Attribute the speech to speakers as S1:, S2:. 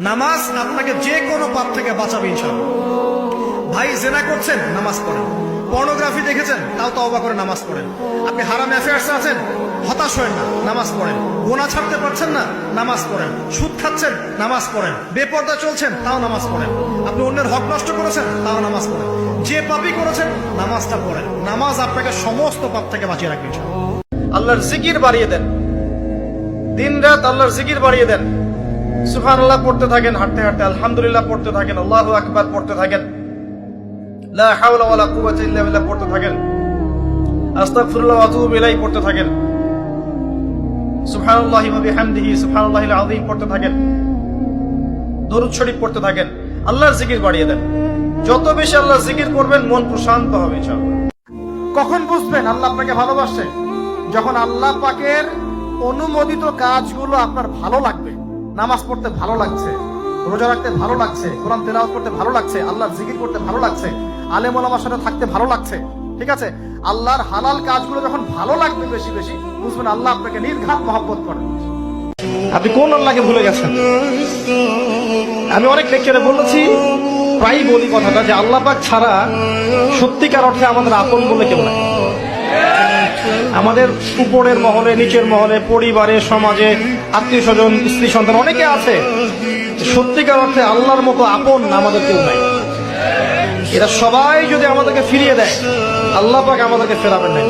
S1: নামাজ আপনাকে যে কোনো পাপ থেকে বাঁচাবে ইনশাআল্লাহ। ভাই, জেনা করছেন, নামাজ পড়েন। পর্নোগ্রাফি দেখেছেন? তাও তওবা করে নামাজ পড়েন। আপনি হারাম অ্যাফেয়ার্স আছেন? হতাশ হয়েন না, নামাজ পড়েন। গোনা ছাড়তে পারছেন না? নামাজ পড়েন। সুদ খাচ্ছেন? নামাজ পড়েন। বেপর্দা চলছেন? তাও নামাজ পড়েন। আপনি অন্যের হক নষ্ট করেছেন? তাও নামাজ পড়েন। যে পাপই করেছেন, নামাজটা পড়েন। নামাজ আপনাকে সমস্ত পাপ থেকে বাঁচিয়ে রাখবে আল্লাহর জিকির বাড়িয়ে দেন। দিন রাত আল্লাহর জিকির বাড়িয়ে দেন। পড়তে থাকেন, হাঁটতে হাঁটতে আলহামদুলিল্লাহ পড়তে থাকেন, আল্লাহু আকবার পড়তে থাকেন। পড়তে থাকেন। পড়তে থাকেন। পড়তে থাকেন। দরুদ শরীফ পড়তে থাকেন। আল্লাহর জিকির বাড়িয়ে দেন। যত বেশি আল্লাহ জিকির করবেন, মন প্রশান্ত হবে কখন বুঝবেন আল্লাহ আপনাকে ভালোবাসে? যখন আল্লাহ পাকের অনুমোদিত কাজগুলো আপনার ভালো লাগবে। নামাজ পড়তে ভালো লাগছে, রোজা রাখতে ভালো লাগছে, কোরআন তেলাওয়াত করতে ভালো লাগছে, আল্লাহর জিকির করতে ভালো লাগছে, আলেম ওলামার সাথে থাকতে ভালো লাগছে, ঠিক আছে? আল্লাহর হালাল কাজগুলো যখন ভালো লাগবে বেশি বেশি, বুঝবেন আল্লাহ আপনাকে নির্ঘাত মহব্বত করেন আপনি কোন আল্লাহকে ভুলে গেছেন? আমি অনেক লেকচারে বলেছি, প্রায়ই বলি কথাটা যে আল্লাহ পাক ছাড়া সত্যিকার অর্থে আমাদের আপন বলে কেউ নাই। আমাদের উপরের মহলে, নিচের মহলে, পরিবারে, সমাজে, আত্মীয় স্বজন, স্ত্রী সন্তান, অনেকে আছে। সত্যিকার অর্থে আল্লাহর মতো আপন আমাদের কেউ নাই। এরা সবাই যদি আমাদেরকে ফিরিয়ে দেয়, আল্লাহ পাকে আমাদেরকে ফেরাবেন না